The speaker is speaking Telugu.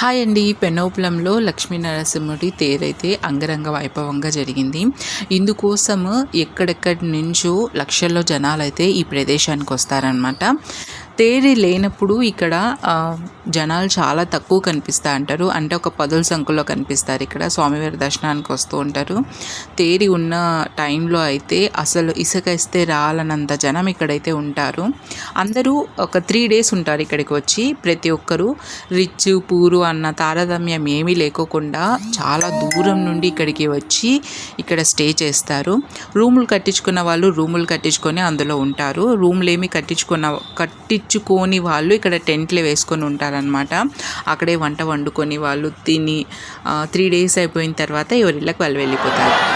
హాయ్ అండి. పెనోపులంలో లక్ష్మీ నరసింహుడి తేరైతే అంగరంగ వైభవంగా జరిగింది. ఇందుకోసము ఎక్కడెక్కడి నుంచో లక్షల్లో జనాలు అయితే ఈ ప్రదేశానికి వస్తారనమాట తేరి లేనప్పుడు ఇక్కడ జనాలు చాలా తక్కువ కనిపిస్తా అంటారు. అంటే ఒక పదుల సంఖ్యలో కనిపిస్తారు ఇక్కడ. స్వామివారి దర్శనానికి వస్తూ ఉంటారు. తేరి ఉన్న టైంలో అయితే అసలు ఇసుక ఇస్తే రాలనంత జనం ఇక్కడైతే ఉంటారు. అందరూ ఒక త్రీ డేస్ ఉంటారు ఇక్కడికి వచ్చి. ప్రతి ఒక్కరు రిచ్ పూరు అన్న తారతమ్యం ఏమీ లేకోకుండా చాలా దూరం నుండి ఇక్కడికి వచ్చి ఇక్కడ స్టే చేస్తారు. రూములు కట్టించుకున్న వాళ్ళు రూములు కట్టించుకొని అందులో ఉంటారు. రూములు ఏమి కట్టించుకున్న కట్టి కట్టించుకోని వాళ్ళు ఇక్కడ టెంట్లు వేసుకొని ఉంటారనమాట అక్కడే వంట వండుకొని వాళ్ళు తిని త్రీ డేస్ అయిపోయిన తర్వాత ఎవరిళ్ళకి వాళ్ళు వెళ్ళిపోతారు.